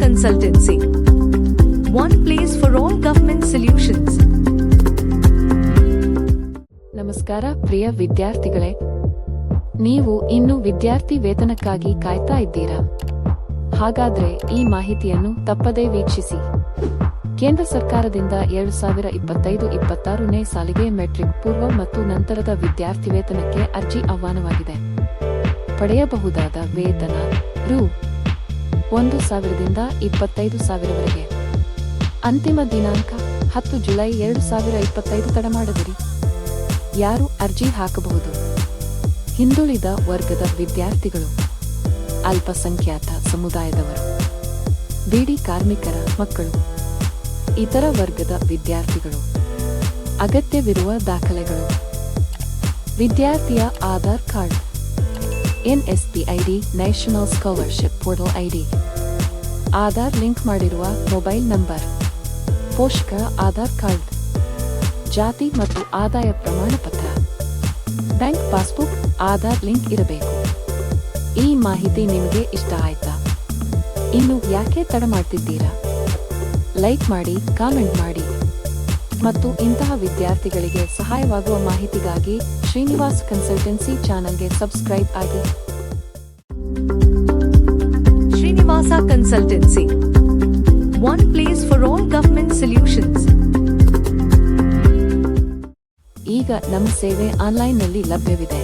Consultancy. One place for all government solutions. ನಮಸ್ಕಾರ, ಪ್ರಿಯ ವಿದ್ಯಾರ್ಥಿಗಳೇ ನೀವು ಇನ್ನು ವಿದ್ಯಾರ್ಥಿ ವೇತನಕ್ಕಾಗಿ ಕಾಯ್ತಾ ಇದ್ದೀರಾ ಹಾಗಾದ್ರೆ ಈ ಮಾಹಿತಿಯನ್ನು ತಪ್ಪದೇ ವೀಕ್ಷಿಸಿ ಕೇಂದ್ರ ಸರ್ಕಾರದಿಂದ ಎರಡು ಸಾವಿರ ಇಪ್ಪತ್ತೈದು, ಇಪ್ಪತ್ತಾರನೇ ಸಾಲಿಗೆ ಮೆಟ್ರಿಕ್ ಪೂರ್ವ ಮತ್ತು ನಂತರದ ವಿದ್ಯಾರ್ಥಿ ವೇತನಕ್ಕೆ ಅರ್ಜಿ ಆಹ್ವಾನವಾಗಿದೆ ಪಡೆಯಬಹುದಾದ ವೇತನ ರು ಒಂದು ಸಾವಿರದಿಂದ ಇಪ್ಪತ್ತೈದು ಸಾವಿರವರೆಗೆ. ಅಂತಿಮ ದಿನಾಂಕ ಹತ್ತು ಜುಲೈ ಎರಡು ಸಾವಿರ ಇಪ್ಪತ್ತೈದು ತಡ ಮಾಡದಿರಿ. ಯಾರು ಅರ್ಜಿ ಹಾಕಬಹುದು? ಹಿಂದುಳಿದ ವರ್ಗದ ವಿದ್ಯಾರ್ಥಿಗಳು, ಅಲ್ಪಸಂಖ್ಯಾತ ಸಮುದಾಯದವರು, ಬಿಡಿ ಕಾರ್ಮಿಕರ ಮಕ್ಕಳು, ಇತರ ವರ್ಗದ ವಿದ್ಯಾರ್ಥಿಗಳು, ಅಗತ್ಯವಿರುವ ದಾಖಲೆಗಳು. ವಿದ್ಯಾರ್ಥಿಯ Aadhaar card. NSP ID national scholarship portal ID Aadhaar link ಮಾಡಿರುವ ಮೊಬೈಲ್ ನಂಬರ್ ಪೋಷಕ ಆಧಾರ್ ಕಾರ್ಡ್. ಜಾತಿ ಮತ್ತು ಆದಾಯ ಪ್ರಮಾಣ ಪತ್ರ ಬ್ಯಾಂಕ್ ಪಾಸ್ಬುಕ್, ಆಧಾರ್ ಲಿಂಕ್ ಇರಬೇಕು. ಈ ಮಾಹಿತಿ ನಿಮಗೆ ಇಷ್ಟ ಆಯ್ತಾ? ಇನ್ನು ಯಾಕೆ ತಡ ಮಾಡ್ತಿದ್ದೀರಾ? ಲೈಕ್ ಮಾಡಿ, ಕಾಮೆಂಟ್ ಮಾಡಿ. ಮತ್ತು ಇಂತಹ ವಿದ್ಯಾರ್ಥಿಗಳಿಗೆ ಸಹಾಯವಾಗುವ ಮಾಹಿತಿಗಾಗಿ ಶ್ರೀನಿವಾಸ್ ಕನ್ಸಲ್ಟೆನ್ಸಿ ಚಾನಲ್ಗೆ ಸಬ್ಸ್ಕ್ರೈಬ್ ಆಗಿ. Srinivasa consultancy. One place for all government solutions ಈಗ ನಮ್ಮ ಸೇವೆ ಆನ್ಲೈನ್ನಲ್ಲಿ ಲಭ್ಯವಿದೆ.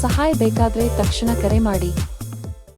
ಸಹಾಯ ಬೇಕಾದರೆ ತಕ್ಷಣ ಕರೆ ಮಾಡಿ.